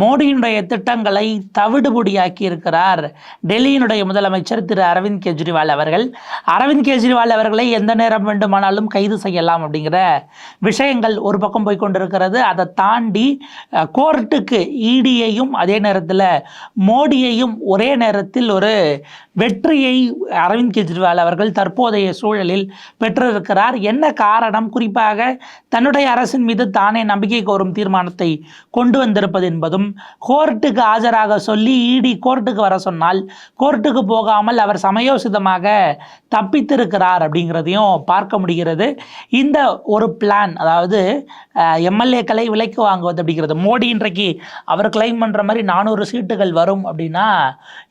மோடியினுடைய திட்டங்களை தவிடுபொடியாக்கி இருக்கிறார். டெல்லியினுடைய முதலமைச்சர் திரு அரவிந்த் கெஜ்ரிவால் அவர்கள். அரவிந்த் கெஜ்ரிவால் அவர்களை எந்த நேரம் வேண்டுமானாலும் கைது செய்யலாம் அப்படிங்கிற விஷயங்கள் ஒரு பக்கம் போய் கொண்டிருக்கிறது. அதை தாண்டி கோர்ட்டுக்கு இடியையும் அதே நேரத்தில் மோடியையும் ஒரே நேரத்தில் ஒரு வெற்றியை அரவிந்த் கெஜ்ரிவால் அவர்கள் தற்போதைய சூழலில் பெற்றிருக்கிறார். என்ன காரணம்? குறிப்பாக தன்னுடைய அரசின் மீது தானே நம்பிக்கை கோரும் தீர்மானத்தை கொண்டு வந்திருப்பது என்பதும் கோர்ட்டுக்கு ஆஜராக சொல்லி இடி கோர்ட்டுக்கு வர சொன்னால் கோர்ட்டுக்கு போகாமல் அவர் சமயோசிதமாக தப்பித்திருக்கிறார் அப்படிங்கிறதையும் பார்க்க முடிகிறது. இந்த ஒரு பிளான் அதாவது எம்எல்ஏக்களை விலைக்கு வாங்குவது அப்படிங்கிறது. மோடி இன்றைக்கு அவர் கிளைம் பண்ணுற மாதிரி நானூறு சீட்டுகள் வரும் அப்படின்னா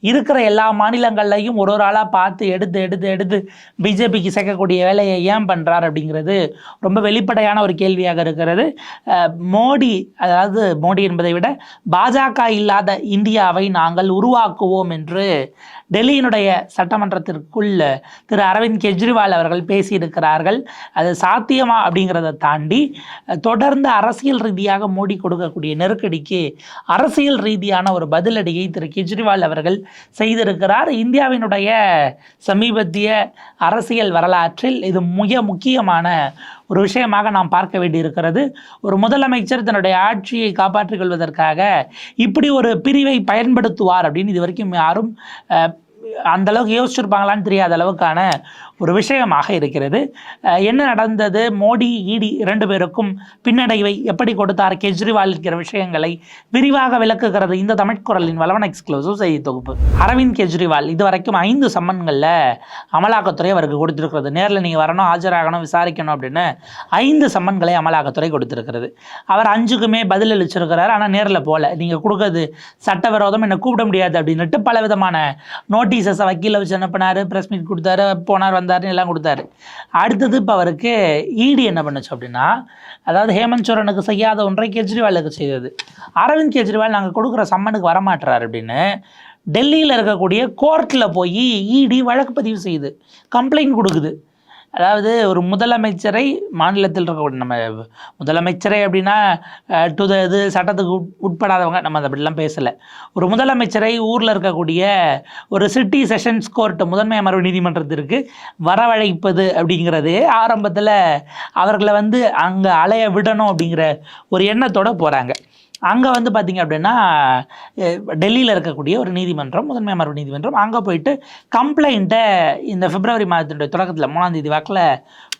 இருக்கிற எல்லா மாநிலங்கள்லையும் ஒரு ஒரு ஆளாக பார்த்து எடுத்து எடுத்து எடுத்து பிஜேபிக்கு சேர்க்கக்கூடிய வேலையை ஏன் பண்ணுறார் அப்படிங்கிறது ரொம்ப வெளிப்படையான ஒரு கேள்வியாக இருக்கிறது. மோடி அதாவது மோடி என்பதை விட பாஜக இல்லாத இந்தியாவை நாங்கள் உருவாக்குவோம் என்று டெல்லியினுடைய சட்டமன்றத்திற்குள் திரு அரவிந்த் கெஜ்ரிவால் அவர்கள் பேசியிருக்கிறார்கள். அது சாத்தியமா அப்படிங்கிறத தாண்டி தொடர்ந்து அரசியல் ரீதியாக மோடி கொடுக்கக்கூடிய நெருக்கடிக்கு அரசியல் ரீதியான ஒரு பதிலடியை திரு கெஜ்ரிவால் அவர்கள் செய்திருக்கிறார். இந்தியாவினுடைய சமீபத்திய அரசியல் வரலாற்றில் இது மிக முக்கியமான ஒரு விஷயமாக நாம் பார்க்க வேண்டியிருக்கிறது. ஒரு முதலமைச்சர் தன்னுடைய ஆட்சியை காப்பாற்றிக் கொள்வதற்காக இப்படி ஒரு பிரிவை பயன்படுத்துவார் அப்படின்னு இது வரைக்கும் யாரும் அந்தளவுக்கு அந்த அளவுக்கு யோசிச்சிருப்பாங்களான்னு தெரியாத அளவுக்கான ஒரு விஷயமாக இருக்கிறது. என்ன நடந்தது? மோடி இடி இரண்டு பேருக்கும் பின்னடைவை எப்படி கொடுத்தார்? கெஜ்ரிவால் இருக்கிற விஷயங்களை விரிவாக விளக்குகிறது இந்த தமிழ்குரலின் வளவன் எக்ஸ்க்ளூசிவ் செய்தி தொகுப்பு. அரவிந்த் கெஜ்ரிவால் இதுவரைக்கும் ஐந்து சம்மன்களில் அமலாக்கத்துறை அவருக்கு கொடுத்துருக்கிறது. நேரில் நீங்கள் வரணும் ஆஜராகணும் விசாரிக்கணும் அப்படின்னு ஐந்து சம்மன்களை அமலாக்கத்துறை கொடுத்துருக்கிறது. அவர் அஞ்சுக்குமே பதில் அளிச்சிருக்கிறார் ஆனால் நேரில் போகல நீங்கள் கொடுக்கறது சட்டவிரோதம் என்னை கூப்பிட முடியாது அப்படின்னுட்டு பல விதமான நோட்டீசஸை வக்கீல வச்சு அனுப்பினார் ப்ரெஸ் மீட் கொடுத்தாரு போனார் வந்தாருன்னு எல்லாம் கொடுத்தாரு. அடுத்தது இப்போ அவருக்கு இடி என்ன பண்ணுச்சு அப்படின்னா அதாவது ஹேமந்த் சோரனுக்கு செய்யாத ஒன்றை கெஜ்ரிவாலுக்கு செய்தது. அரவிந்த் கெஜ்ரிவால் நாங்கள் கொடுக்குற சம்மனுக்கு வரமாட்டுறாரு அப்படின்னு டெல்லியில் இருக்கக்கூடிய கோர்ட்டில் போய் இடி வழக்கு பதிவு செய்யுது கம்ப்ளைண்ட் கொடுக்குது. அதாவது ஒரு முதலமைச்சரை மாநிலத்தில் இருக்கக்கூடிய நம்ம முதலமைச்சரை அப்படின்னா டு த இது சட்டத்துக்கு உட்- உட்படாதவங்க நம்ம அதை அப்படிலாம் பேசலை. ஒரு முதலமைச்சரை ஊரில் இருக்கக்கூடிய ஒரு சிட்டி செஷன்ஸ் கோர்ட் முதன்மை அமர்வு நீதிமன்றத்திற்கு வரவழைப்பது அப்படிங்கிறது ஆரம்பத்தில் அவர்களை வந்து அங்கே அலைய விடணும் அப்படிங்கிற ஒரு எண்ணத்தோடு போகிறாங்க அங்கே வந்து பார்த்திங்க அப்படின்னா டெல்லியில் இருக்கக்கூடிய ஒரு நீதிமன்றம் முதன்மை அமர்வு நீதிமன்றம் அங்கே போயிட்டு கம்ப்ளைண்ட்டை இந்த பிப்ரவரி மாதத்தினுடைய தொடக்கத்தில் மூணாம் தேதி வாக்கில்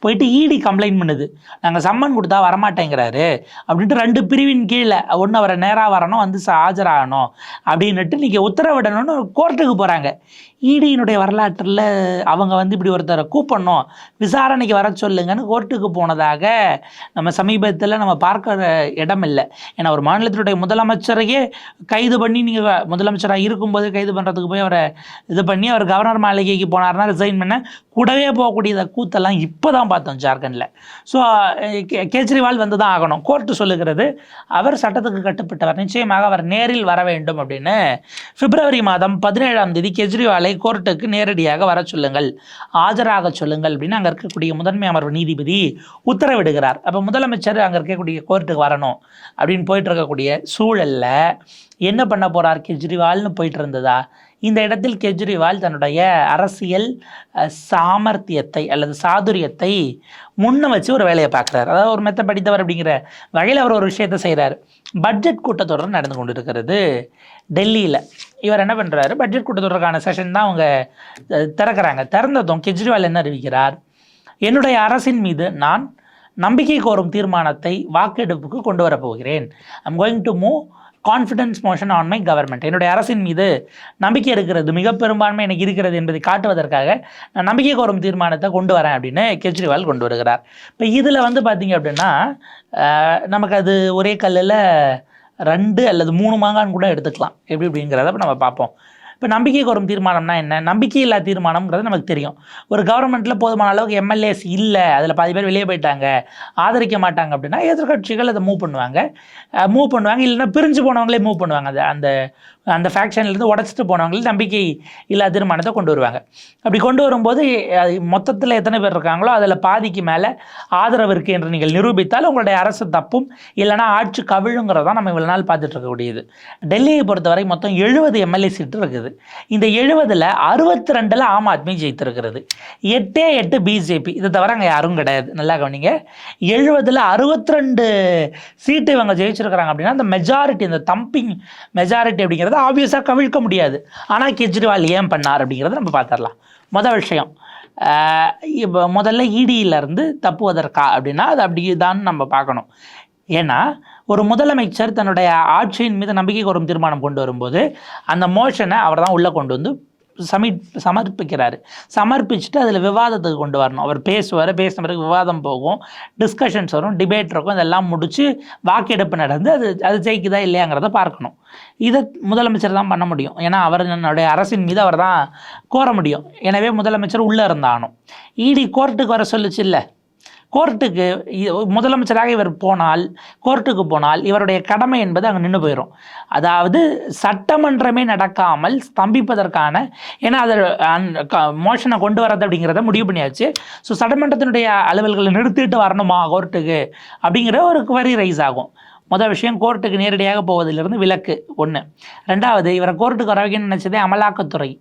போயிட்டு இடி கம்ப்ளைண்ட் பண்ணுது. நாங்கள் சம்மன் கொடுத்தா வரமாட்டேங்கிறாரு. அப்படின்ட்டு ரெண்டு பிரிவின் கீழே ஒன்று அவரை நேராக வரணும் வந்து ஆஜராகணும். அப்படின்னுட்டு நீங்கள் உத்தரவிடணும்னு கோர்ட்டுக்கு போகிறாங்க இடியினுடைய வரலாற்றில் அவங்க வந்து இப்படி ஒருத்தரை கூப்பிடணும். விசாரணைக்கு வர சொல்லுங்கன்னு கோர்ட்டுக்கு போனதாக நம்ம சமீபத்தில் நம்ம பார்க்குற இடம் இல்லை. ஏன்னா ஒரு மாநிலத்தினுடைய முதலமைச்சரையே கைது பண்ணி நீங்கள் முதலமைச்சராக இருக்கும்போது கைது பண்ணுறதுக்கு போய் அவரை இது பண்ணி அவர் கவர்னர் மாளிகைக்கு போனார்னா ரிசைன் பண்ண கூடவே போகக்கூடிய கூத்தெல்லாம் இப்போ தான் பார்த்தோம் ஜார்க்கண்டில். ஸோ கேஜ்ரிவால் வந்து தான் ஆகணும். கோர்ட்டு சொல்லுகிறது அவர் சட்டத்துக்கு கட்டுப்பட்டவர். நிச்சயமாக அவர் நேரில் வர வேண்டும் அப்படின்னு. பிப்ரவரி மாதம் பதினேழாம் தேதி கெஜ்ரிவாலை கோர்ட்டுக்கு நேரடியாக வர சொல்லுங்கள். ஆஜராக சொல்லுங்கள் அப்படின்னு அங்கே இருக்கக்கூடிய முதன்மை அமர்வு நீதிபதி உத்தரவிடுகிறார். அப்போ முதலமைச்சர் அங்கே இருக்கக்கூடிய கோர்ட்டுக்கு வரணும் அப்படின்னு போயிட்டு இருக்கக்கூடிய சூழல்ல என்ன பண்ண போறார் கெஜ்ரிவால்னு போயிட்டு இருந்ததா? இந்த இடத்தில் கெஜ்ரிவால் தன்னுடைய அரசியல் சாமர்த்தியத்தை அல்லது சாதுரியத்தை முன்ன வச்சு ஒரு வேலையை பார்க்குறாரு. அதாவது ஒரு மெத்த படித்தவர் அப்படிங்கிற வகையில் அவர் ஒரு விஷயத்தை செய்கிறார் பட்ஜெட் கூட்டத்தொடர் நடந்து கொண்டு இருக்கிறது டெல்லியில். இவர் என்ன பண்ணுறாரு பட்ஜெட் கூட்டத்தொடருக்கான செஷன் தான் அவங்க திறக்கிறாங்க. திறந்ததும் கெஜ்ரிவால் என்ன அறிவிக்கிறார்? என்னுடைய அரசின் மீது நான் நம்பிக்கை கோரும் தீர்மானத்தை வாக்கெடுப்புக்கு கொண்டு வரப்போகிறேன் I'm going to move confidence motion on my government என்னுடைய அரசின் மீது நம்பிக்கை இருக்கிறது மிக பெரும்பான்மை எனக்கு இருக்கிறது என்பதை காட்டுவதற்காக நான் நம்பிக்கை கோரும் தீர்மானத்தை கொண்டு வரேன் அப்படின்னு கெஜ்ரிவால் கொண்டு வருகிறார். இப்போ இதில் வந்து பார்த்தீங்க அப்படின்னா நமக்கு அது ஒரே கல்லில் ரெண்டு அல்லது மூணு மாங்கான்னு கூட எடுத்துக்கலாம். எப்படி அப்படிங்கிறத நம்ம பார்ப்போம். இப்போ நம்பிக்கை கோரும் தீர்மானம்னா என்ன? நம்பிக்கை இல்லா தீர்மானம்ங்கிறது நமக்கு தெரியும். ஒரு கவர்மெண்ட்டில் போதுமான அளவுக்கு எம்எல்ஏஸ் இல்லை அதில் பாதி பேர் வெளியே போயிட்டாங்க ஆதரிக்க மாட்டாங்க அப்படின்னா எதிர்க்கட்சிகள் அதை மூவ் பண்ணுவாங்க. மூவ் பண்ணுவாங்க இல்லைன்னா பிரிஞ்சு போனவங்களே மூவ் பண்ணுவாங்க. அந்த அந்த அந்த ஃபேக்ஷன்லேருந்து உடச்சிட்டு போனவங்களுக்கு நம்பிக்கை இல்லாத தீர்மானத்தை கொண்டு வருவாங்க. அப்படி கொண்டு வரும்போது அது மொத்தத்தில் எத்தனை பேர் இருக்காங்களோ அதில் பாதிக்கு மேலே ஆதரவு இருக்குது என்று நீங்கள் நிரூபித்தால் உங்களுடைய அரசு தப்பும் இல்லைனா ஆட்சி கவிழுங்கிறதான் நம்ம இவ்வளோ நாள் பார்த்துட்டு இருக்கக்கூடியது டெல்லியை பொறுத்தவரை மொத்தம் எழுபது எம்எல்ஏ சீட்டு இருக்குது. இந்த எழுபதில் அறுபத்தி ரெண்டில் ஆம் ஆத்மி ஜெயித்திருக்கிறது. எட்டே எட்டு பிஜேபி இதை தவிர அங்கே யாரும் கிடையாது. நல்லா கவனிங்க. எழுபதில் அறுபத்தி ரெண்டு சீட்டு இவங்க ஜெயிச்சிருக்கிறாங்க அப்படின்னா அந்த மெஜாரிட்டி இந்த தம்பிங் மெஜாரிட்டி அப்படிங்கிறது ஆப்வியஸாக கவிழ்க்க முடியாது. ஆனால் கெஜ்ரிவால் ஏன் பண்ணார் அப்படிங்கிறத நம்ம பார்த்துடலாம் மொதல் விஷயம் இப்போ முதல்ல இடியிலேருந்து தப்புவதற்கா அப்படின்னா அது அப்படி தான் நம்ம பார்க்கணும். ஏன்னா ஒரு முதலமைச்சர் தன்னுடைய ஆட்சியின் மீது நம்பிக்கை கோரும் தீர்மானம் கொண்டு வரும்போது அந்த மோஷனை அவர் தான் உள்ளே கொண்டு வந்து சமி சமர்ப்பிக்கிறாரு. சமர்ப்பிச்சுட்டு அதில் விவாதத்துக்கு கொண்டு வரணும். அவர் பேசுவார் பேசின பிறகு விவாதம் போகும் டிஸ்கஷன்ஸ் வரும் டிபேட் இருக்கும் இதெல்லாம் முடித்து வாக்கெடுப்பு நடந்து அது அது ஜெயிக்குதா இல்லையாங்கிறத பார்க்கணும். இதை முதலமைச்சர் தான் பண்ண முடியும். ஏன்னா அவர் என்னுடைய அரசின் மீது அவர் தான் கோர முடியும். எனவே முதலமைச்சர் உள்ளே இருந்தானும் இடி கோர்ட்டுக்கு வர சொல்லுச்சு இல்லை? கோர்ட்டுக்கு முதலமைச்சராக இவர் போனால் கோர்ட்டுக்கு போனால் இவருடைய கடமை என்பது அங்கே நின்று போயிடும் அதாவது சட்டமன்றமே நடக்காமல் ஸ்தம்பிப்பதற்கான ஏன்னா அதை மோஷனை கொண்டு வரது அப்படிங்கிறத முடிவு பண்ணியாச்சு. ஸோ சட்டமன்றத்தினுடைய அலுவல்களை நிறுத்திட்டு வரணுமா கோர்ட்டுக்கு? அப்படிங்கிற ஒரு குவரி ரைஸ் ஆகும். முதல் விஷயம் கோர்ட்டுக்கு நேரடியாக போவதிலிருந்து விலக்கு ஒன்று ரெண்டாவது இவரை கோர்ட்டுக்கு வர வைக்கணும்னு நினச்சதே அமலாக்கத்துறை.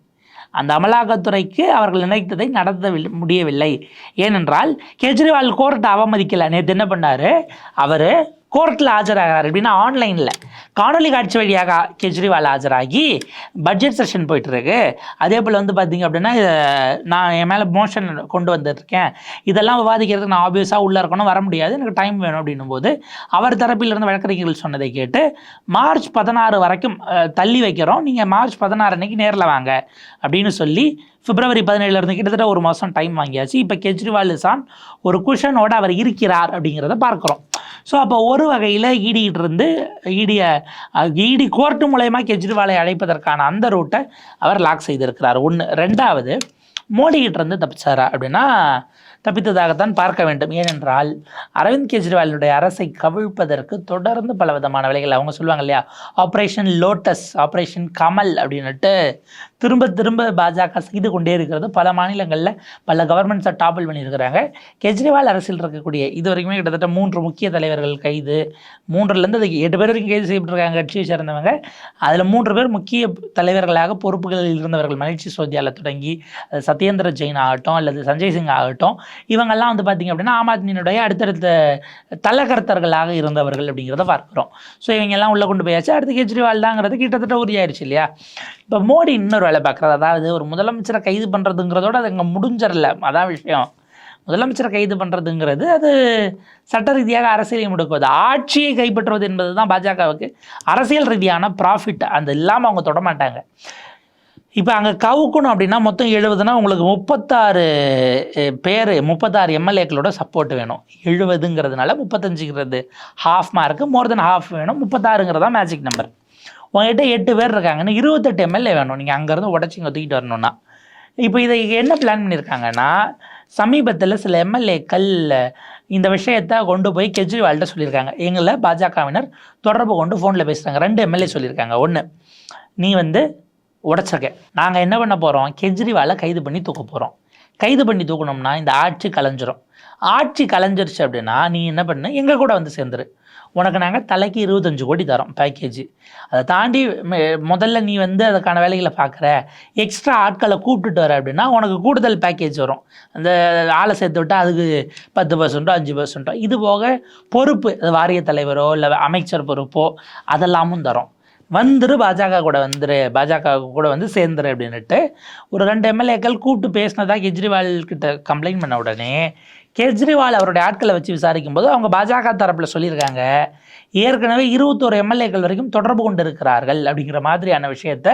அந்த அமலாக்கத்துறைக்கு அவர்கள் நினைத்ததை நடத்த முடியவில்லை. ஏனென்றால் கெஜ்ரிவால் கோர்ட்டை அவமதிக்கலை. நேற்று என்ன பண்ணார்? அவர் கோர்ட்டில் ஆஜராகிறார் எப்படின்னா ஆன்லைனில். காணொலி காட்சி வழியாக கெஜ்ரிவால் ஆஜராகி பட்ஜெட் செஷன் போயிட்டுருக்கு. அதே போல் வந்து பார்த்தீங்க அப்படின்னா நான் என் மேலே மோஷன் கொண்டு வந்துருக்கேன். இதெல்லாம் விவாதிக்கிறதுக்கு நான் ஆப்வியஸாக உள்ளே இருக்கணும் வர முடியாது. எனக்கு டைம் வேணும் அப்படின்னும் போது அவர் தரப்பிலிருந்து வழக்கறிஞர்கள் சொன்னதை கேட்டு மார்ச் பதினாறு வரைக்கும் தள்ளி வைக்கிறோம். நீங்கள் மார்ச் பதினாறு அன்னைக்கு நேரில் வாங்க. அப்படின்னு சொல்லி பிப்ரவரி பதினேழுலேருந்து கிட்டத்தட்ட ஒரு மாதம் டைம் வாங்கியாச்சு. இப்போ கெஜ்ரிவால் சான் ஒரு குஷனோடு அவர் இருக்கிறார் அப்படிங்கிறத பார்க்குறோம். ஸோ அப்போ ஒரு வகையில் ஈடிகிட்டு இருந்து ஈடிய இடி கோர்ட்டு மூலயமா கெஜ்ரிவாலை அழைப்பதற்கான அந்த ரூட்டை அவர் லாக் செய்திருக்கிறார். ஒன்று ரெண்டாவது மோடிகிட்ட இருந்து தப்பிச்சாரா அப்படின்னா தப்பித்ததாகத்தான் பார்க்க வேண்டும். ஏனென்றால் அரவிந்த் கெஜ்ரிவாலினுடைய அரசை கவிழ்ப்பதற்கு தொடர்ந்து பல விதமான வேலைகள் அவங்க சொல்லுவாங்க இல்லையா? ஆப்ரேஷன் லோட்டஸ் ஆப்ரேஷன் கமல் அப்படின்னுட்டு திரும்ப திரும்ப பாஜக செய்து கொண்டே இருக்கிறது. பல மாநிலங்களில் பல கவர்மெண்ட்ஸை டாப்பிள் பண்ணியிருக்கிறாங்க. கெஜ்ரிவால் அரசில் இருக்கக்கூடிய இது வரைக்குமே கிட்டத்தட்ட மூன்று முக்கிய தலைவர்கள் கைது. மூன்றுலேருந்து அதுக்கு எட்டு பேர் வரைக்கும் கைது செய்யப்பட்டிருக்காங்க. கட்சியை சேர்ந்தவங்க. அதில் மூன்று பேர் முக்கிய தலைவர்களாக பொறுப்புகளில் இருந்தவர்கள். மகிழ்ச்சி சோதியாவில் தொடங்கி அது சத்யேந்திர ஜெயின் ஆகட்டும் அல்லது சஞ்சய் சிங் ஆகட்டும் இவங்கெல்லாம் வந்து பார்த்திங்க அப்படின்னா ஆம் ஆத்மியினுடைய அடுத்தடுத்த தலகர்த்தர்களாக இருந்தவர்கள் அப்படிங்கிறத பார்க்குறோம். ஸோ இவங்கெல்லாம் உள்ளே கொண்டு போயாச்சு. அடுத்து கெஜ்ரிவால் தாங்கிறது கிட்டத்தட்ட உறுதியாயிருச்சு இல்லையா? இப்போ மோடி இன்னொரு வேலை பார்க்குறது அதாவது ஒரு முதலமைச்சரை கைது பண்ணுறதுங்கிறதோட அது இங்கே முடிஞ்சிடல அதான் விஷயம். முதலமைச்சரை கைது பண்ணுறதுங்கிறது அது சட்ட ரீதியாக அரசியலை முடுக்குவது. ஆட்சியை கைப்பற்றுவது என்பது தான் பாஜகவுக்கு அரசியல் ரீதியான ப்ராஃபிட் அந்த இல்லாமல் அவங்க தொட மாட்டாங்க. இப்போ அங்கே கவுக்கணும் அப்படின்னா மொத்தம் எழுபதுனா உங்களுக்கு முப்பத்தாறு பேர் முப்பத்தாறு எம்எல்ஏக்களோட சப்போர்ட் வேணும். எழுபதுங்கிறதுனால முப்பத்தஞ்சுங்கிறது half mark more than half வேணும். முப்பத்தாறுங்கிறது தான் மேஜிக் நம்பர் உங்ககிட்ட எட்டு பேர் இருக்காங்கன்னு இருபத்தெட்டு எம்எல்ஏ வேணும். நீங்கள் அங்கேருந்து உடச்சி இங்கே தூக்கிட்டு வரணும்னா. இப்போ இதை என்ன பிளான் பண்ணியிருக்காங்கன்னா சமீபத்தில் சில எம்எல்ஏக்கள் இந்த விஷயத்தை கொண்டு போய் கெஜ்ரிவால்கிட்ட சொல்லியிருக்காங்க எங்களை பாஜகவினர் தொடர்பு கொண்டு ஃபோனில் பேசுகிறாங்க ரெண்டு எம்எல்ஏ சொல்லியிருக்காங்க ஒன்று நீ வந்து உடச்சிருக்க. நாங்கள் என்ன பண்ண போகிறோம் கெஜ்ரிவாலை கைது பண்ணி தூக்க போகிறோம் கைது பண்ணி தூக்கணும்னா இந்த ஆட்சி கலைஞ்சிரும். ஆட்சி கலைஞ்சிருச்சு அப்படின்னா நீ என்ன பண்ணு? எங்கள் கூட வந்து சேர்ந்துரு. உனக்கு நாங்கள் தலைக்கு இருபத்தஞ்சு கோடி தரோம் பேக்கேஜ் அதை தாண்டி முதல்ல நீ வந்து அதுக்கான வேலைகளை பார்க்குற எக்ஸ்ட்ரா ஆட்களை கூப்பிட்டுட்டு வர அப்படின்னா உனக்கு கூடுதல் பேக்கேஜ் வரும். அந்த ஆளை சேர்த்து விட்டால் அதுக்கு பத்து பர்சன்ட்டோ அஞ்சு பர்சன்ட்டோ இது போக பொறுப்பு வாரிய தலைவரோ இல்லை அமைச்சர் பொறுப்போ அதெல்லாமும் தரோம். வந்துரு பாஜக கூட வந்துரு பாஜக கூட வந்து சேர்ந்துரு அப்படின்னுட்டு ஒரு ரெண்டு எம்எல்ஏக்கள் கூப்பிட்டு பேசினதா கெஜ்ரிவால் கிட்ட கம்ப்ளைண்ட் பண்ண உடனே கெஜ்ரிவால் அவருடைய ஆட்களை வச்சு விசாரிக்கும் போது அவங்க பாஜக தரப்பில் சொல்லியிருக்காங்க ஏற்கனவே இருபத்தோரு எம்எல்ஏக்கள் வரைக்கும் தொடர்பு கொண்டு இருக்கிறார்கள் அப்படிங்கிற மாதிரியான விஷயத்த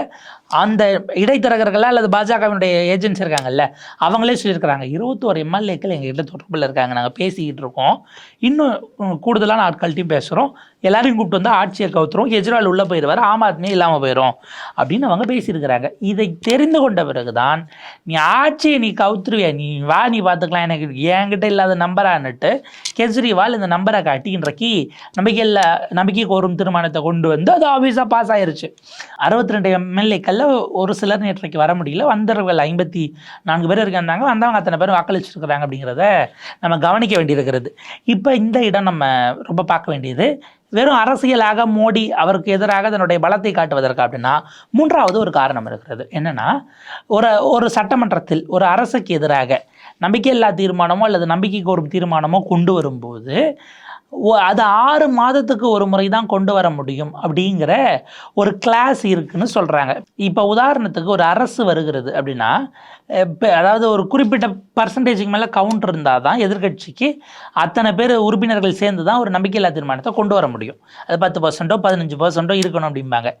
அந்த இடைத்தரகர்களாக அல்லது பாஜகவினுடைய ஏஜென்ட்ஸ் இருக்காங்கல்ல அவங்களே சொல்லியிருக்கிறாங்க. இருபத்தோரு எம்எல்ஏக்கள் எங்ககிட்ட தொடர்பில் இருக்காங்க. நாங்கள் பேசிக்கிட்டு இருக்கோம். இன்னும் கூடுதலான ஆட்கள்கிட்டையும் பேசுகிறோம் எல்லாரையும் கூப்பிட்டு வந்து ஆட்சியை கவுத்துரும் கெஜ்ரிவால் உள்ளே போயிடுவார் ஆம் ஆத்மியே இல்லாமல் போயிடும் அப்படின்னு அவங்க பேசியிருக்கிறாங்க. இதை தெரிந்து கொண்ட பிறகுதான் நீ ஆட்சியை நீ கவுத்துருவியா? நீ வா நீ பார்த்துக்கலாம் எனக்கு என்கிட்ட இல்லாத நம்பரான்னுட்டு கெஜ்ரிவால் இந்த நம்பரை காட்டின்றக்கி நம்பிக்கையில் நம்பிக்கை கோரும் தீர்மானத்தை கொண்டு வந்து அது ஆஃபீஸாக பாஸ் ஆயிருச்சு. அறுபத்தி ரெண்டு எம்எல்ஏக்களில் ஒரு சிலர் நேற்றைக்கு வர முடியல. வந்தவர்கள் ஐம்பத்தி நான்கு பேர் இருக்காங்க. வந்தவங்க அத்தனை பேர் வாக்களிச்சிருக்கிறாங்க அப்படிங்கிறத நம்ம கவனிக்க வேண்டியிருக்கிறது. இப்போ இந்த இடம் நம்ம ரொம்ப பார்க்க வேண்டியது. வெறும் அரசியலாக மோடி அவருக்கு எதிராக தன்னுடைய பலத்தை காட்டுவதற்கு அப்படின்னா மூன்றாவது ஒரு காரணம் இருக்கிறது. என்னென்னா ஒரு ஒரு சட்டமன்றத்தில் ஒரு அரசுக்கு எதிராக நம்பிக்கையில்லா தீர்மானமோ அல்லது நம்பிக்கைக்கு ஒரு தீர்மானமோ கொண்டு வரும்போது அது ஆறு மாதத்துக்கு ஒரு முறை தான் கொண்டு வர முடியும் அப்படிங்கிற ஒரு கிளாஸ் இருக்குன்னு சொல்கிறாங்க இப்போ உதாரணத்துக்கு ஒரு அரசு வருகிறது அப்படின்னா இப்போ அதாவது ஒரு குறிப்பிட்ட பர்சன்டேஜுக்கு மேலே கவுண்ட் இருந்தால் தான் எதிர்க்கட்சிக்கு அத்தனை பேர் உறுப்பினர்கள் சேர்ந்து தான் ஒரு நம்பிக்கையில்லா தீர்மானத்தை கொண்டு வர முடியும். அது பத்து பர்சன்ட்டோ பதினஞ்சு பர்சன்ட்டோ இருக்கணும் அப்படிம்பாங்க.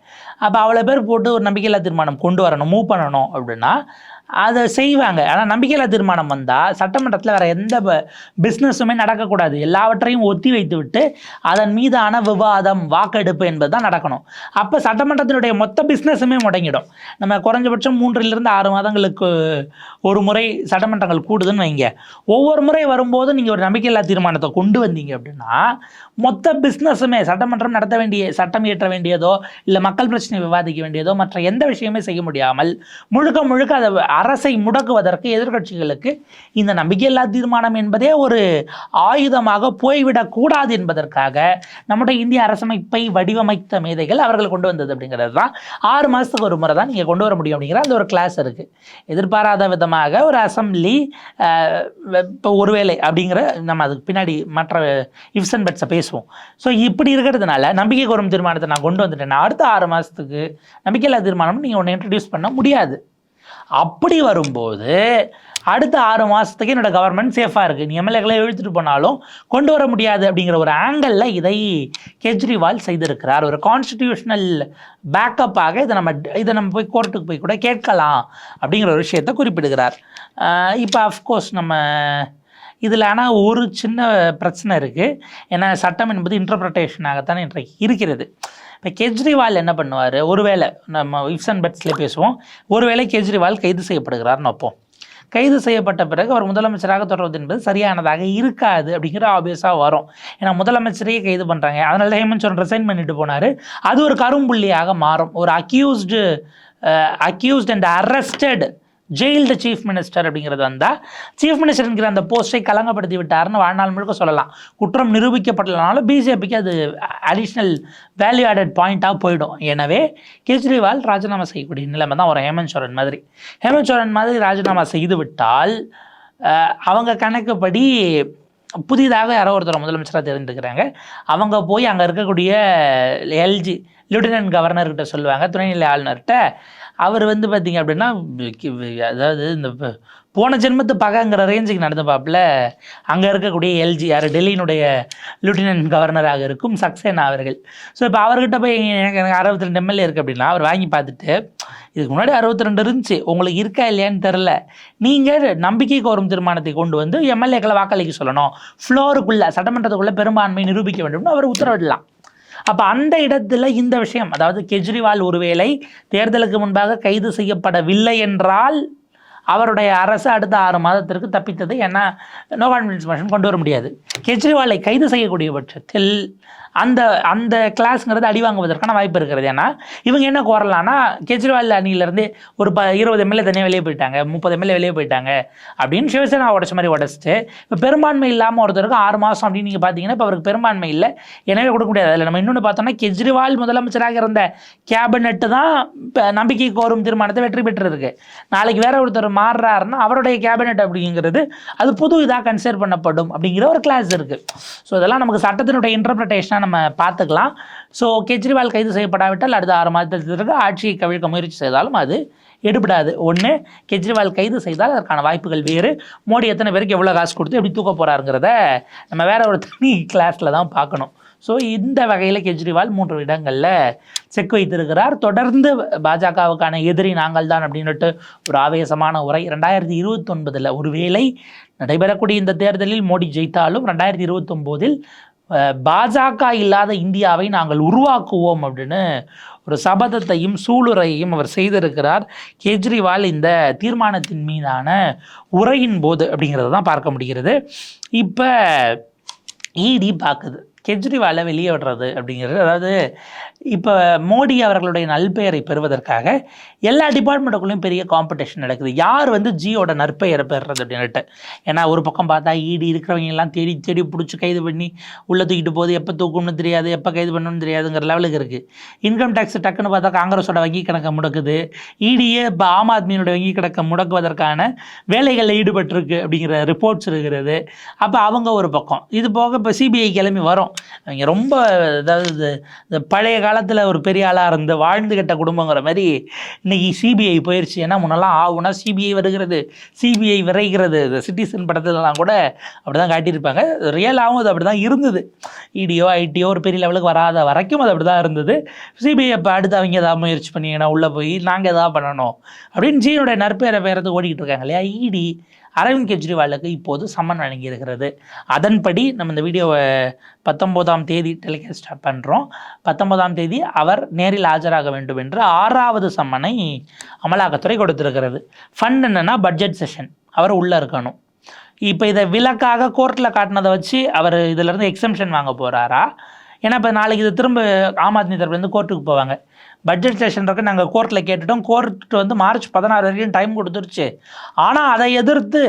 அப்போ அவ்வளோ பேர் போட்டு ஒரு நம்பிக்கையில்லா தீர்மானம் கொண்டு வரணும் மூவ் பண்ணணும் அப்படின்னா அதை செய்வாங்க. ஆனால் நம்பிக்கையில்லா தீர்மானம் வந்தால் சட்டமன்றத்தில் வேறு எந்த பிஸ்னஸுமே நடக்கக்கூடாது. எல்லாவற்றையும் ஒத்தி வைத்துவிட்டு அதன் மீதான விவாதம் வாக்கெடுப்பு என்பது தான் நடக்கணும். அப்போ சட்டமன்றத்தினுடைய மொத்த பிஸ்னஸுமே முடங்கிடும். நம்ம குறைஞ்சபட்சம் மூன்றிலிருந்து ஆறு மாதங்களுக்கு ஒரு முறை சட்டமன்றங்கள் கூடுதுன்னு வைங்க. ஒவ்வொரு முறை வரும்போது நீங்கள் ஒரு நம்பிக்கையில்லா தீர்மானத்தை கொண்டு வந்தீங்க அப்படின்னா மொத்த பிஸ்னஸுமே சட்டமன்றம் நடத்த வேண்டிய சட்டம் இயற்ற வேண்டியதோ இல்லை மக்கள் பிரச்சனை விவாதிக்க வேண்டியதோ மற்ற எந்த விஷயமே செய்ய முடியாமல் முழுக்க முழுக்க அதை அரசை முடக்குவதற்கு எதிர்க்கட்சிகளுக்கு இந்த நம்பிக்கையில்லா தீர்மானம் என்பதே ஒரு ஆயுதமாக போய்விடக்கூடாது என்பதற்காக நம்முடைய இந்திய அரசமைப்பை வடிவமைத்த மேதைகள் அவர்கள் கொண்டு வந்தது அப்படிங்கிறது தான். ஆறு மாதத்துக்கு ஒரு முறை தான் நீங்கள் கொண்டு வர முடியும் அப்படிங்கிற அந்த ஒரு கிளாஸ் இருக்குது எதிர்பாராத விதமாக ஒரு அசம்பிளி இப்போ ஒருவேளை அப்படிங்கிற நம்ம அதுக்கு பின்னாடி மற்ற இஃப்ஸ் அண்ட் பட்ஸை பேசுவோம். ஸோ இப்படி இருக்கிறதுனால நம்பிக்கை கோரும் தீர்மானத்தை நான் கொண்டு வந்துட்டேன். அடுத்த ஆறு மாதத்துக்கு நம்பிக்கையில்லா தீர்மானம் நீங்கள் ஒன்று இன்ட்ரடியூஸ் பண்ண முடியாது. அப்படி வரும்போது அடுத்த ஆறு மாதத்துக்கு என்னோடய கவர்மெண்ட் சேஃபாக இருக்குது நீ எம்எல்ஏக்களை இழுத்துட்டு போனாலும் கொண்டு வர முடியாது அப்படிங்கிற ஒரு ஆங்கிளில் இதை கெஜ்ரிவால் செய்திருக்கிறார். ஒரு கான்ஸ்டிடியூஷனல் பேக்கப்பாக இதை நம்ம இதை நம்ம போய் கோர்ட்டுக்கு போய் கூட கேட்கலாம் அப்படிங்கிற ஒரு விஷயத்தை குறிப்பிடுகிறார். இப்போ அஃப்கோர்ஸ் நம்ம இதில் ஆனால் ஒரு சின்ன பிரச்சனை இருக்குது ஏன்னா சட்டம் என்பது இன்டர்பிரட்டேஷனாகத்தான் இன்றைக்கு இருக்கிறது. இப்போ கெஜ்ரிவால் என்ன பண்ணுவார்? ஒருவேளை நம்ம இஃப்ஸ் அண்ட் பட்ஸ்லேயே பேசுவோம். ஒருவேளை கெஜ்ரிவால் கைது செய்யப்படுகிறார்னு வைப்போம். கைது செய்யப்பட்ட பிறகு அவர் முதலமைச்சராக தொடர்வது என்பது சரியானதாக இருக்காது அப்படிங்கிற ஆபியஸாக வரும். ஏன்னா முதலமைச்சரையே கைது பண்ணுறாங்க அதனால தான் ஹேமந்த் சோரன் ரிசைன் பண்ணிட்டு போனார். அது ஒரு கரும்புள்ளியாக மாறும். ஒரு accused accused and arrested jailed chief minister அப்படிங்கிறது வந்தால் சீஃப் மினிஸ்டர் என்கிற அந்த போஸ்ட்டை கலங்கப்படுத்தி விட்டார்னு வாழ்நாள் முழுக்க சொல்லலாம். குற்றம் நிரூபிக்கப்படலனாலும் பிஜேபிக்கு அது அடிஷ்னல் வேல்யூ ஆடட் பாயிண்ட்டாக போயிடும். எனவே கெஜ்ரிவால் ராஜினாமா செய்யக்கூடிய நிலைமை தான் ஒரு ஹேமந்த் சோரன் மாதிரி. ஹேமந்த் சோரன் மாதிரி ராஜினாமா செய்து விட்டால் அவங்க கணக்குப்படி புதிதாக யாரோ ஒருத்தர் முதலமைச்சராக தெரிந்துக்கிறாங்க அவங்க போய் அங்கே இருக்கக்கூடிய எல்ஜி லெப்டினன்ட் கவர்னர்கிட்ட சொல்லுவாங்க. துணைநிலை ஆளுநர்கிட்ட அவர் வந்து பார்த்தீங்க அப்படின்னா அதாவது இந்த போன ஜென்மத்து பகங்கிற ரேஞ்சுக்கு நடந்தப்பாப்பில் அங்கே இருக்கக்கூடிய எல்ஜி யார் டெல்லியினுடைய லெப்டினன்ட் கவர்னராக இருக்கும் சக்சேனா அவர்கள். ஸோ இப்போ அவர்கிட்ட போய் எனக்கு எனக்கு அறுபத்தி ரெண்டு எம்எல்ஏ இருக்குது அப்படின்னா அவர் வாங்கி பார்த்துட்டு இதுக்கு முன்னாடி அறுபத்தி ரெண்டு இருந்துச்சு உங்களுக்கு இருக்கா இல்லையான்னு தெரில நீங்கள் நம்பிக்கை கோரும் தீர்மானத்தை கொண்டு வந்து எம்எல்ஏக்களை வாக்களிக்க சொல்லணும். ஃப்ளோருக்குள்ளே சட்டமன்றத்துக்குள்ளே பெரும்பான்மை நிரூபிக்க வேண்டும்னு அவர் உத்தரவிடலாம். அப்போ அந்த இடத்துல இந்த விஷயம் அதாவது கெஜ்ரிவால் ஒருவேளை தேர்தலுக்கு முன்பாக கைது செய்யப்படவில்லை என்றால் அவருடைய அரசு அடுத்த ஆறு மாதத்திற்கு தப்பித்தது. ஏன்னா நோ கான்ஃபிடன்ஸ் மோஷன் கொண்டு வர முடியாது. கெஜ்ரிவாலை கைது செய்யக்கூடிய பட்சத்தில் அந்த அந்த கிளாஸுங்கிறது அடி வாங்குவதற்கான வாய்ப்பு இருக்கிறது. ஏன்னா இவங்க என்ன கோரலாம்னா கெஜ்ரிவால் அணியிலேருந்து ஒரு ப இருபது எம்எல்ஏ தனியாக வெளியே போயிட்டாங்க முப்பது எம்எல்ஏ வெளியே போயிட்டாங்க அப்படின்னு சிவசேனா உடச்ச மாதிரி உடச்சிட்டு இப்போ பெரும்பான்மை இல்லாமல் ஒருத்தருக்கு ஆறு மாதம் அப்படின்னு நீங்கள் பார்த்தீங்கன்னா இப்போ அவருக்கு பெரும்பான்மை இல்லை. எனவே கொடுக்க முடியாது. அதில் நம்ம இன்னொன்று பார்த்தோம்னா கெஜ்ரிவால் முதலமைச்சராக இருந்த கேபினெட்டு தான் இப்போ நம்பிக்கை கோரும் தீர்மானத்தை வெற்றி பெற்றிருக்கு. நாளைக்கு வேற ஒருத்தர் மாறுறாருன்னா அவருடைய கேபினெட் அப்படிங்கிறது அது புது இதாக கன்சிடர் பண்ணப்படும் அப்படிங்கிற ஒரு கிளாஸ் இருக்குது ஸோ இதெல்லாம் நமக்கு சட்டத்தினுடைய இன்டர்பிரிட்டேஷனாக நம்ம பார்த்துக்கலாம். ஸோ கெஜ்ரிவால் கைது செய்யப்படாவிட்டால் அடுத்த ஆறு மாதத்திற்கு ஆட்சியை கவிழ்க்க முயற்சி செய்தாலும் அது எடுபடாது. ஒன்று கெஜ்ரிவால் கைது செய்தால் அதற்கான வாய்ப்புகள் வேறு. மோடி எத்தனை பேருக்கு எவ்வளோ காசு கொடுத்து எப்படி தூக்க போகிறாருங்கிறத நம்ம வேற ஒரு தனி கிளாஸில் தான் பார்க்கணும். ஸோ இந்த வகையில் கெஜ்ரிவால் மூன்று இடங்களில் செக் வைத்திருக்கிறார். தொடர்ந்து பாஜகவுக்கான எதிரி நாங்கள் தான் அப்படின்னுட்டு ஒரு ஆவேசமான உரை. ரெண்டாயிரத்தி இருபத்தொன்பதில் ஒருவேளை நடைபெறக்கூடிய இந்த தேர்தலில் மோடி ஜெயித்தாலும் ரெண்டாயிரத்தி இருபத்தொம்போதில் பாஜக இல்லாத இந்தியாவை நாங்கள் உருவாக்குவோம் அப்படின்னு ஒரு சபதத்தையும் சூளுரையையும் அவர் செய்திருக்கிறார். கெஜ்ரிவால் இந்த தீர்மானத்தின் மீதான உரையின் போது அப்படிங்கிறத தான் பார்க்க முடிகிறது. இப்போ இடி பார்க்குது. கெஜ்ரிவாலை வெளியே விடுறது அப்படிங்கிறது. அதாவது இப்போ மோடி அவர்களுடைய நல்பெயரை பெறுவதற்காக எல்லா டிபார்ட்மெண்ட்டுக்குள்ளேயும் பெரிய காம்படிஷன் நடக்குது. யார் வந்து ஜியோட நற்பெயரை பெறுறது அப்படின்னுட்டு. ஏன்னா ஒரு பக்கம் பார்த்தா ஈடி இருக்கிறவங்க எல்லாம் தேடி தேடி பிடிச்சி கைது பண்ணி உள்ளே தூக்கிட்டு போகுது. எப்போ தூக்கணும்னு தெரியாது எப்போ கைது பண்ணணும்னு தெரியாதுங்கிற லெவலுக்கு இருக்குது இன்கம் டேக்ஸ் டக்குன்னு பார்த்தா காங்கிரஸோட வங்கி கணக்கை முடக்குது. ஈடியே இப்போ ஆம் ஆத்மியினுடைய வங்கி கணக்கை முடக்குவதற்கான வேலைகளில் ஈடுபட்டிருக்கு அப்படிங்கிற ரிப்போர்ட்ஸ் இருக்கிறது. அப்போ அவங்க ஒரு பக்கம். இது போக இப்போ சிபிஐ கிளம்பி வரும். அவங்க ரொம்ப அதாவது இந்த பழைய காலத்தில் ஒரு பெரிய ஆளாக இருந்து வாழ்ந்து கெட்ட குடும்பங்கிற மாதிரி இன்னைக்கு சிபிஐ போயிடுச்சு ஏன்னா முன்னெல்லாம் ஆகுனா சிபிஐ வருகிறது. சிபிஐ விரைகிறது. இந்த சிட்டிசன் படத்துலலாம் கூட அப்படி தான் காட்டியிருப்பாங்க ரியலாகவும் அது அப்படி தான் இருந்தது இடியோ ஐடியோ ஒரு பெரிய லெவலுக்கு வராத வரைக்கும் அது அப்படி தான் இருந்தது சிபிஐ இப்போ அடுத்து அவங்க ஏதாவது முயற்சி பண்ணிங்கன்னா உள்ளே போய் நாங்கள் எதாவது பண்ணணும் அப்படின்னு ஜீனுடைய நற்பேரை பெயர்த்து ஓடிக்கிட்டு இருக்காங்க இல்லையா? இடி அரவிந்த் கெஜ்ரிவாலுக்கு இப்போது சம்மன் வழங்கியிருக்கிறது. அதன்படி நம்ம இந்த வீடியோவை பத்தொம்போதாம் தேதி டெலிகாஸ்ட் பண்ணுறோம் பத்தொம்போதாம் தேதி அவர் நேரில் ஆஜராக வேண்டும் என்று ஆறாவது சம்மனை அமலாக்கத்துறை கொடுத்திருக்கிறது. ஃபண்ட் என்னென்னா பட்ஜெட் செஷன் அவர் உள்ளே இருக்கணும். இப்போ இதை விலக்காக கோர்ட்டில் காட்டினதை வச்சு அவர் இதிலேருந்து எக்ஸம்ஷன் வாங்க போகிறாரா ஏன்னா இப்போ நாளைக்கு இது திரும்ப ஆம் ஆத்மி தரப்புலேருந்து கோர்ட்டுக்கு போவாங்க. பட்ஜெட் செஷன் இருக்கு நாங்கள் கோர்ட்டில் கேட்டுட்டோம். கோர்ட் வந்து மார்ச் பதினாறு வரைக்கும் டைம் கொடுத்துருச்சு. ஆனால் அதை எதிர்த்து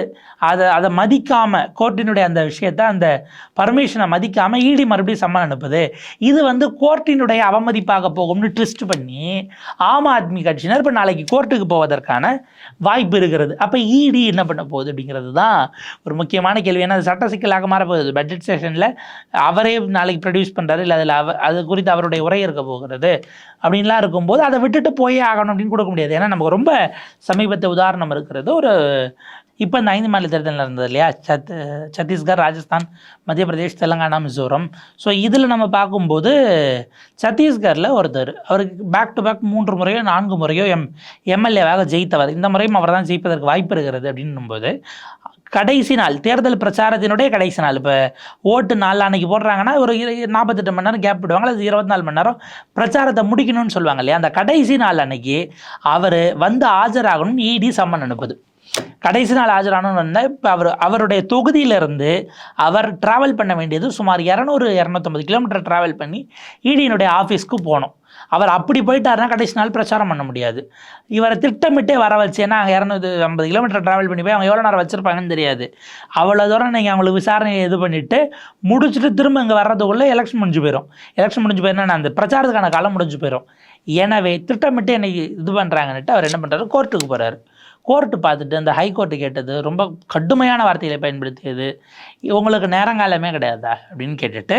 அதை அதை மதிக்காமல் கோர்ட்டினுடைய அந்த விஷயத்தை அந்த பர்மிஷனை மதிக்காமல் இடி மறுபடியும் சம்மன் அனுப்புது. இது வந்து கோர்ட்டினுடைய அவமதிப்பாக போகும்னு ட்விஸ்ட் பண்ணி ஆம் ஆத்மி கட்சியினர் இப்போ நாளைக்கு கோர்ட்டுக்கு போவதற்கான வாய்ப்பு இருக்கிறது. அப்போ இடி என்ன பண்ண போகுது அப்படிங்கிறது தான் ஒரு முக்கியமான கேள்வி. ஏன்னா அது சட்ட சிக்கலாக மாற போகுது. பட்ஜெட் செஷனில் அவரே நாளைக்கு ப்ரொடியூஸ் பண்ணுறாரு இல்லை அதில் அவ அது குறித்து அவருடைய உரை இருக்க போகிறது. அப்படின்லாம் இருக்கும்போது அதை விட்டுட்டு போயே ஆகணும் அப்படின்னு கொடுக்க முடியாது. ஏன்னா நமக்கு ரொம்ப சமீபத்தை உதாரணம் இருக்கிறது. ஒரு இப்போ இந்த ஐந்து மாநில தேர்தலில் இருந்தது இல்லையா? சத் சத்தீஸ்கர் ராஜஸ்தான் மத்திய பிரதேஷ் தெலுங்கானா மிசோரம். ஸோ இதில் நம்ம பார்க்கும்போது சத்தீஸ்கரில் ஒருத்தர் அவருக்கு பேக் டு பேக் மூன்று முறையோ நான்கு முறையோ எம் எம்எல்ஏவாக ஜெயித்தவர். இந்த முறையும் அவர் தான் ஜெயிப்பதற்கு வாய்ப்பு இருக்கிறது அப்படின்னும்போது கடைசி நாள் தேர்தல் பிரச்சாரத்தினுடைய கடைசி நாள். இப்போ ஓட்டு நாள் அன்னைக்கு போடுறாங்கன்னா ஒரு இரு- நாற்பத்தெட்டு மணி நேரம் கேப் விடுவாங்க அது இருபத்தி நாலு மணி நேரம் பிரச்சாரத்தை முடிக்கணும்னு சொல்லுவாங்க இல்லையா? அந்த கடைசி நாள் அன்னைக்கு அவர் வந்து ஆஜராகணும் இடி சம்மன் அனுப்புது. கடைசி நாள் ஆஜரானோன்னு வந்தால் இப்போ அவர் அவருடைய தொகுதியிலிருந்து அவர் ட்ராவல் பண்ண வேண்டியது சுமார் இரநூறு இரநூத்தம்பது கிலோமீட்டர் ட்ராவல் பண்ணி இடியினுடைய ஆஃபீஸ்க்கு போகணும். அவர் அப்படி போயிட்டாருன்னா கடைசி நாள் பிரச்சாரம் பண்ண முடியாது. இவரை திட்டமிட்டே வர வச்சு ஏன்னா இரநூத்தி ஐம்பது கிலோமீட்டர் ட்ராவல் பண்ணி போய் அவங்க எவ்வளோ நேரம் வச்சுருப்பாங்கன்னு தெரியாது. அவ்வளோ தூரம் நீங்கள் அவங்களுக்கு விசாரணையை இது பண்ணிவிட்டு முடிச்சுட்டு திரும்ப இங்கே வர்றதுக்குள்ளே எலெக்ஷன் முடிஞ்சு போயிடும் எலெக்ஷன் முடிஞ்சு போயிருந்தா அந்த பிரச்சாரத்துக்கான காலம் முடிஞ்சு போயிடும் எனவே திட்டமிட்டு என்னைக்கு இது பண்ணுறாங்கன்னுட்டு அவர் என்ன பண்ணுறாரு கோர்ட்டுக்கு போகிறாரு கோர்ட்டு பார்த்துட்டு அந்த ஹைகோர்ட்டு கேட்டது ரொம்ப கடுமையான வார்த்தைகளை பயன்படுத்தியது. உங்களுக்கு நேரங்காலமே கிடையாதா? அப்படின்னு கேட்டுட்டு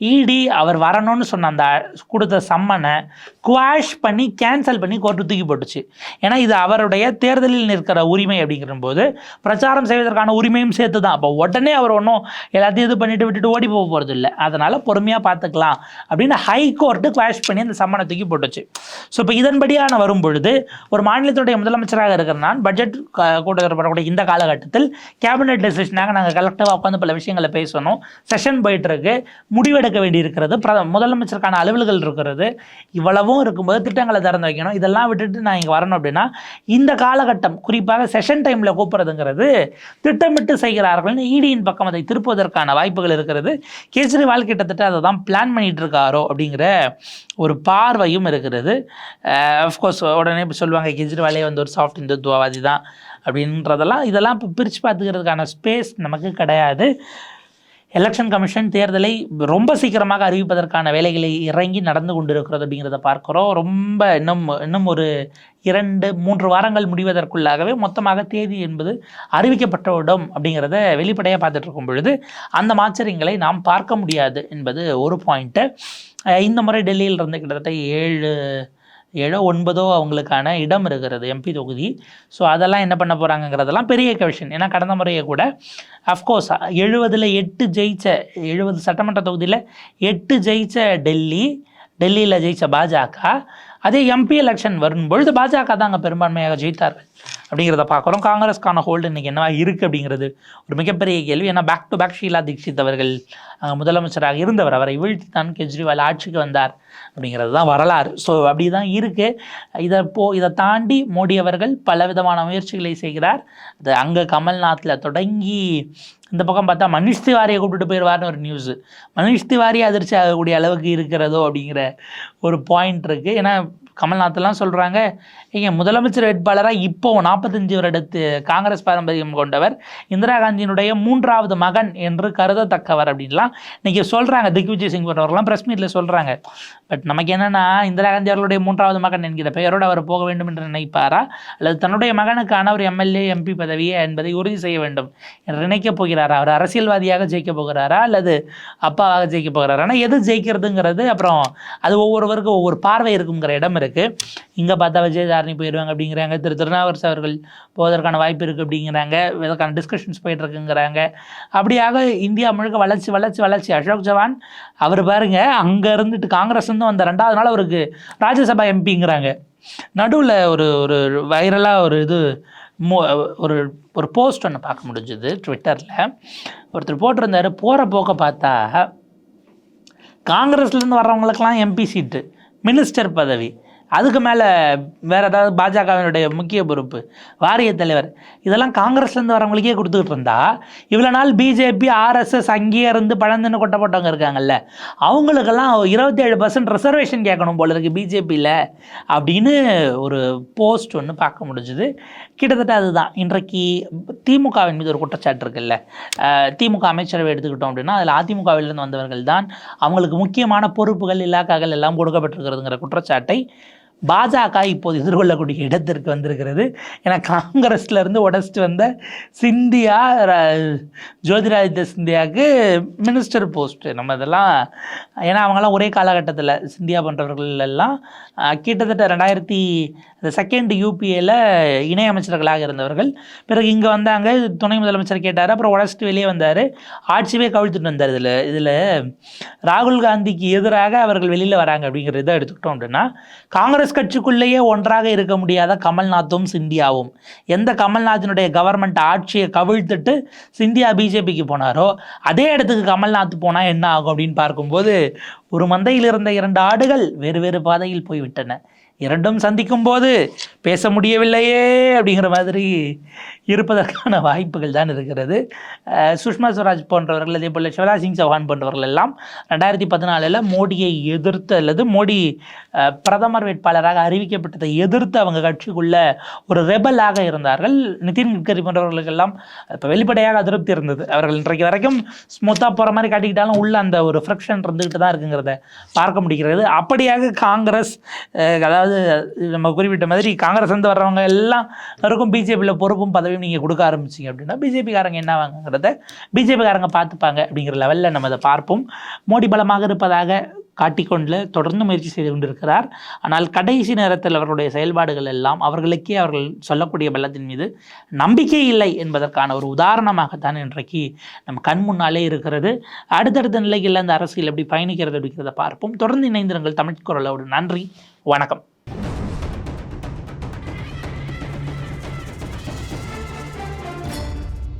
இடி அவர் வரணும்னு சொன்ன அந்த கொடுத்த சம்மனை குவாஷ் பண்ணி கேன்சல் பண்ணி கோர்ட்டு தூக்கி போட்டுச்சு. ஏன்னா இது அவருடைய தேர்தலில் நிற்கிற உரிமை அப்படிங்கிற போது பிரச்சாரம் செய்வதற்கான உரிமையும் சேர்த்து தான் அப்போ உடனே அவர் ஒன்றும் எல்லாத்தையும் இது பண்ணிட்டு விட்டுட்டு ஓடி போக போகிறது இல்லை அதனால் பொறுமையாக பார்த்துக்கலாம் அப்படின்னு ஹை கோர்ட்டு குவாஷ் பண்ணி அந்த சம்மனை தூக்கி போட்டுச்சு. ஸோ இப்போ இதன்படியான வரும் பொழுது ஒரு மாநிலத்துடைய முதலமைச்சராக இருக்கிற நான் பட்ஜெட் கூட்டத்தொடர் வரக்கூடிய இந்த காலகட்டத்தில் கேபினெட் டெசிஷனாக நாங்கள் கலெக்டிவாக உட்காந்து பல விஷயங்களை பேசணும். செஷன் போயிட்டு இருக்கு. முடிவெடுக்க வேண்டியிருக்கிறது. பிர முதலமைச்சருக்கான அலுவல்கள் இருக்கிறது. இவ்வளவும் இருக்கும்போது திட்டங்களை திறந்து வைக்கணும். இதெல்லாம் விட்டுட்டு நான் இங்கே வரணும் அப்படின்னா இந்த காலகட்டம் குறிப்பாக செஷன் டைமில் கூப்பிட்றதுங்கிறது திட்டமிட்டு செய்கிறார்கள்னு இடியின் பக்கம் அதை திருப்புவதற்கான வாய்ப்புகள் இருக்கிறது. கேஜ்ரிவால் கிட்டத்தட்ட அதை தான் பிளான் பண்ணிகிட்டு இருக்காரோ அப்படிங்கிற ஒரு பார்வையும் இருக்கிறது. அஃப்கோர்ஸ் உடனே இப்போ சொல்லுவாங்க கெஜ்ரிவாலே வந்து ஒரு சாஃப்ட் இந்துத்துவவாதி தான் அப்படின்றதெல்லாம் இதெல்லாம் இப்போ பிரித்து பார்த்துக்கிறதுக்கான ஸ்பேஸ் நமக்கு கிடையாது. எலெக்ஷன் கமிஷன் தேர்தலை ரொம்ப சீக்கிரமாக அறிவிப்பதற்கான வேலைகளை இறங்கி நடந்து கொண்டிருக்கிறது அப்படிங்கிறத பார்க்குறோம். ரொம்ப இன்னும் இன்னும் ஒரு இரண்டு மூன்று வாரங்கள் முடிவதற்குள்ளாகவே மொத்தமாக தேதி என்பது அறிவிக்கப்பட்டுவிடும் அப்படிங்கிறத வெளிப்படையாக பார்த்துட்டு இருக்கும் பொழுது அந்த மாச்சரியங்களை நாம் பார்க்க முடியாது என்பது ஒரு பாயிண்ட்டு இந்த முறை டெல்லியில் இருந்து கிட்டத்தட்ட ஏழு ஏழோ ஒன்பதோ அவங்களுக்கான இடம் இருக்கிறது எம்பி தொகுதி. ஸோ அதெல்லாம் என்ன பண்ண போகிறாங்கங்கிறதெல்லாம் பெரிய கவிஷன் ஏன்னா கடந்த முறையை கூட அஃப்கோர்ஸ் எழுபதில் எட்டு ஜெயித்த எழுபது சட்டமன்ற தொகுதியில் எட்டு ஜெயித்த டெல்லி டெல்லியில் ஜெயிச்ச பாஜக. அதே எம்பி எலெக்ஷன் வரும்பொழுது பாஜக தான் அங்கே பெரும்பான்மையாக ஜெயித்தார்கள். அப்படிங்கிறத பார்க்குறோம். காங்கிரஸ்க்கான ஹோல்டு இன்னைக்கு என்னவா இருக்குது அப்படிங்கிறது ஒரு மிகப்பெரிய கேள்வி. ஏன்னா back to back Sheila Dikshit அவர்கள் முதலமைச்சராக இருந்தவர். அவரை வீழ்த்தி தான் கெஜ்ரிவால் ஆட்சிக்கு வந்தார் அப்படிங்கிறது தான் வரலாறு. ஸோ அப்படி தான் இருக்குது இதை போ இதை தாண்டி மோடி அவர்கள் பல விதமான முயற்சிகளை செய்கிறார். அது அங்கே கமல்நாத்தில் தொடங்கி இந்த பக்கம் பார்த்தா மனிஷ் திவாரியை கூப்பிட்டு போயிடுவார்னு ஒரு நியூஸு மனிஷ் திவாரி அதிர்ச்சி ஆகக்கூடிய அளவுக்கு இருக்கிறதோ அப்படிங்கிற ஒரு பாயிண்ட் இருக்குது ஏன்னா கமல்நாத்லாம் சொல்கிறாங்க இங்கே முதலமைச்சர் வேட்பாளராக இப்போ நாற்பத்தஞ்சு வருடத்து காங்கிரஸ் பாரம்பரியம் கொண்டவர் இந்திரா காந்தியினுடைய மூன்றாவது மகன் என்று கருதத்தக்கவர் அப்படின்லாம் இன்றைக்கி சொல்கிறாங்க திக்விஜய் சிங் போன்றவர்கள்லாம் ப்ரெஸ் மீட்டில் சொல்கிறாங்க பட் நமக்கு என்னென்னா இந்திரா காந்தி அவர்களுடைய மூன்றாவது மகன் என்கிற பெயரோடு அவர் போக வேண்டும் என்று நினைப்பாரா? அல்லது தன்னுடைய மகனுக்கான ஒரு எம்எல்ஏ எம்பி பதவியே என்பதை உறுதி செய்ய வேண்டும் என்று நினைக்கப் போகிறாரா? அவர் அரசியல்வாதியாக ஜெயிக்க போகிறாரா? அல்லது அப்பாவாக ஜெயிக்க போகிறாரா? ஆனால் எது ஜெயிக்கிறதுங்கிறது அப்புறம் அது ஒவ்வொருவருக்கும் ஒவ்வொரு பார்வை இருக்குங்கிற இடம் இருக்குது இங்கே பார்த்தா விஜயதாரணி போயிடுவாங்க அப்படிங்கிறாங்க. திரு திருநாவரசு அவர்கள் போவதற்கான வாய்ப்பு இருக்குது அப்படிங்கிறாங்க. இதற்கான டிஸ்கஷன்ஸ் போயிட்டு இருக்குங்கிறாங்க அப்படியாக இந்தியா முழுக்க வளர்ச்சி வளர்ச்சி வளர்ச்சி. அசோக் சவான் அவர் பாருங்க அங்கே இருந்துட்டு காங்கிரஸ் இருந்து வந்த ரெண்டாவது நாள் அவருக்கு ராஜ்யசபா எம்பிங்கிறாங்க. நடுவில் ஒரு ஒரு வைரலாக ஒரு இது மோ ஒரு ஒரு போஸ்ட் ஒன்று பார்க்க முடிஞ்சுது ட்விட்டரில் ஒருத்தர் போட்டிருந்தாரு போகிற போக்க பார்த்தா காங்கிரஸ்லேருந்து வர்றவங்களுக்கெல்லாம் எம்பி சீட்டு மினிஸ்டர் பதவி. அதுக்கு மேலே வேறு ஏதாவது பாஜகவினுடைய முக்கிய பொறுப்பு. வாரிய தலைவர். இதெல்லாம் காங்கிரஸ்லேருந்து வரவங்களுக்கே கொடுத்துக்கிட்டு இருந்தா இவ்வளோ நாள் பிஜேபி ஆர்எஸ்எஸ் அங்கேயே இருந்து பழந்துன்னு கொட்டப்பட்டவங்க இருக்காங்கல்ல அவங்களுக்கெல்லாம் இருபத்தேழு பர்சன்ட் ரிசர்வேஷன் கேட்கணும் போல இருக்குது பிஜேபியில் அப்படின்னு ஒரு போஸ்ட் ஒன்று பார்க்க முடிஞ்சுது. கிட்டத்தட்ட அதுதான். இன்றைக்கு திமுகவின் மீது ஒரு குற்றச்சாட்டு இருக்குல்ல. திமுக அமைச்சரவை எடுத்துக்கிட்டோம் அப்படின்னா அதில் அதிமுகவிலிருந்து வந்தவர்கள் தான் அவங்களுக்கு முக்கியமான பொறுப்புகள் இலாக்காக்கள் எல்லாம் கொடுக்கப்பட்டிருக்கிறதுங்கிற குற்றச்சாட்டை பாஜக இப்போது எதிர்கொள்ளக்கூடிய இடத்திற்கு வந்திருக்கிறது. ஏன்னா காங்கிரஸ்லேருந்து உடச்சிட்டு வந்த சிந்தியா ஜோதிராதித்ய சிந்தியாவுக்கு மினிஸ்டர் போஸ்ட்டு நம்ம இதெல்லாம் ஏன்னா அவங்கெல்லாம் ஒரே காலகட்டத்தில் சிந்தியா போன்றவர்கள் எல்லாம் கிட்டத்தட்ட ரெண்டாயிரத்தி செகண்ட் யூபிஏல இணையமைச்சர்களாக இருந்தவர்கள். பிறகு இங்கே வந்தாங்க துணை முதலமைச்சர் கேட்டார் அப்புறம் உடச்சிட்டு வெளியே வந்தார். ஆட்சியே கவிழ்த்துட்டு வந்தார் இதில் இதில் ராகுல் காந்திக்கு எதிராக அவர்கள் வெளியில் வராங்க அப்படிங்கிற இதை எடுத்துக்கிட்டோம் அப்படின்னா காங்கிரஸ் கட்சிக்குள்ளேயே ஒன்றாக இருக்க முடியாத கமல்நாத்தும் சிந்தியாவும். எந்த கமல்நாத்தினுடைய கவர்மெண்ட் ஆட்சியை கவிழ்த்துட்டு சிந்தியா பிஜேபிக்கு போனாரோ அதே இடத்துக்கு கமல்நாத் போனால் என்ன ஆகும் அப்படின்னு பார்க்கும்போது ஒரு மந்தையில் இருந்த இரண்டு ஆடுகள் வேறு வேறு பாதையில் போய்விட்டன. இரண்டும் சந்திக்கும் போது பேச முடியவில்லையே அப்படிங்கிற மாதிரி இருப்பதற்கான வாய்ப்புகள் தான் இருக்கிறது. சுஷ்மா ஸ்வராஜ் போன்றவர்கள் அதே போல் சிவராஜ் சிங் சௌஹான் போன்றவர்கள் எல்லாம் ரெண்டாயிரத்தி பதினாலில் மோடியை எதிர்த்து அல்லது மோடி பிரதமர் வேட்பாளராக அறிவிக்கப்பட்டதை எதிர்த்து அவங்க கட்சிக்குள்ள ஒரு ரெபலாக இருந்தார்கள். நிதின் கட்கரி போன்றவர்களுக்கெல்லாம் இப்போ வெளிப்படையாக அதிருப்தி இருந்தது. அவர்கள் இன்றைக்கு வரைக்கும் ஸ்மூத்தாக போகிற மாதிரி காட்டிக்கிட்டாலும் உள்ள அந்த ஒரு ஃப்ரிக்ஷன் இருந்துக்கிட்டு தான் இருக்குங்கிறத பார்க்க முடிகிறது. அப்படியாக காங்கிரஸ் அதாவது அதாவது நம்ம குறிப்பிட்ட மாதிரி காங்கிரஸ் வந்து வர்றவங்க எல்லாம் எல்லாருக்கும் பிஜேபியில் பொறுப்பும் பதவியும் நீங்கள் கொடுக்க ஆரம்பிச்சிங்க அப்படின்னா பிஜேபிக்காரங்க என்ன வாங்குங்கிறத பிஜேபிக்காரங்க பார்த்துப்பாங்க அப்படிங்கிற லெவலில் நம்ம அதை பார்ப்போம். மோடி பலமாக இருப்பதாக காட்டிக்கொண்டு தொடர்ந்து முயற்சி செய்து கொண்டிருக்கிறார். ஆனால் கடைசி நேரத்தில் அவர்களுடைய செயல்பாடுகள் எல்லாம் அவர்களுக்கே அவர்கள் சொல்லக்கூடிய பலத்தின் மீது நம்பிக்கை இல்லை என்பதற்கான ஒரு உதாரணமாகத்தான் இன்றைக்கு நம்ம கண் முன்னாலே இருக்கிறது. அடுத்தடுத்த நிலையில் அந்த அரசியல் எப்படி பயணிக்கிறது அப்படிங்கிறத பார்ப்போம். தொடர்ந்து இணைந்திருங்கள் தமிழ் குரலோடு. நன்றி. வணக்கம்.